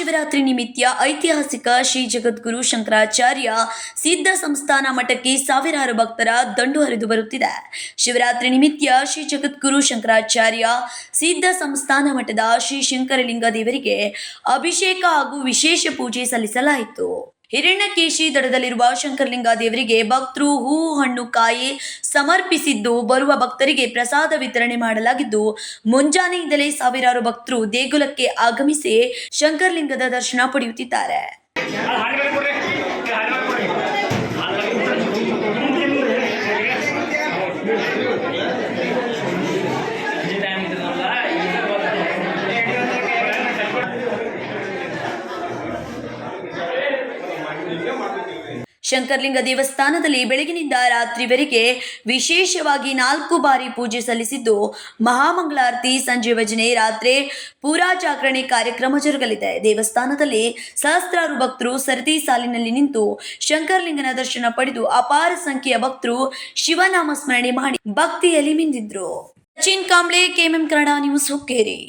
ಮಹಾಶಿವರಾತ್ರಿ ನಿಮಿತ್ತ ಐತಿಹಾಸಿಕ ಶ್ರೀ ಜಗದ್ಗುರು ಶಂಕರಾಚಾರ್ಯ ಸಿದ್ಧ ಸಂಸ್ಥಾನ ಮಠಕ್ಕೆ ಸಾವಿರಾರು ಭಕ್ತರ ದಂಡು ಹರಿದು ಬರುತ್ತಿದೆ. ಶಿವರಾತ್ರಿ ನಿಮಿತ್ತ ಶ್ರೀ ಜಗದ್ಗುರು ಶಂಕರಾಚಾರ್ಯ ಸಿದ್ಧ ಸಂಸ್ಥಾನ ಮಠದ ಶ್ರೀ ಶಂಕರಲಿಂಗ ದೇವರಿಗೆ ಅಭಿಷೇಕ ಹಾಗೂ ವಿಶೇಷ ಪೂಜೆ ಸಲ್ಲಿಸಲಾಯಿತು. ಹಿರಣ್ಯಕೇಶಿ ದಡದಲ್ಲಿರುವ ಶಂಕರಲಿಂಗ ದೇವರಿಗೆ ಭಕ್ತರು ಹೂ ಹಣ್ಣು ಕಾಯಿ ಸಮರ್ಪಿಸಿದ್ದು, ಬರುವ ಭಕ್ತರಿಗೆ ಪ್ರಸಾದ ವಿತರಣೆ ಮಾಡಲಾಗಿದ್ದು, ಮುಂಜಾನೆಯಿಂದಲೇ ಸಾವಿರಾರು ಭಕ್ತರು ದೇಗುಲಕ್ಕೆ ಆಗಮಿಸಿ ಶಂಕರಲಿಂಗದ ದರ್ಶನ ಪಡೆಯುತ್ತಿದ್ದಾರೆ. ಶಂಕರಲಿಂಗ ದೇವಸ್ಥಾನದಲ್ಲಿ ಬೆಳಗಿನಿಂದ ರಾತ್ರಿವರೆಗೆ ವಿಶೇಷವಾಗಿ ನಾಲ್ಕು ಬಾರಿ ಪೂಜೆ ಸಲ್ಲಿಸಿದ್ದು ಮಹಾಮಂಗಳಾರತಿ, ಸಂಜೆ ಭಜನೆ, ರಾತ್ರಿ ಪೂರಾ ಜಾಗರಣೆ ಕಾರ್ಯಕ್ರಮ ಜರುಗಲಿದೆ. ದೇವಸ್ಥಾನದಲ್ಲಿ ಸಹಸ್ರಾರು ಭಕ್ತರು ಸರದಿ ಸಾಲಿನಲ್ಲಿ ನಿಂತು ಶಂಕರಲಿಂಗನ ದರ್ಶನ ಪಡೆದು ಅಪಾರ ಸಂಖ್ಯೆಯ ಭಕ್ತರು ಶಿವನಾಮ ಸ್ಮರಣೆ ಮಾಡಿ ಭಕ್ತಿಯಲ್ಲಿ ಮಿಂದಿದ್ರು. Sachin Kamble, KMM Kannada news Hukkeri.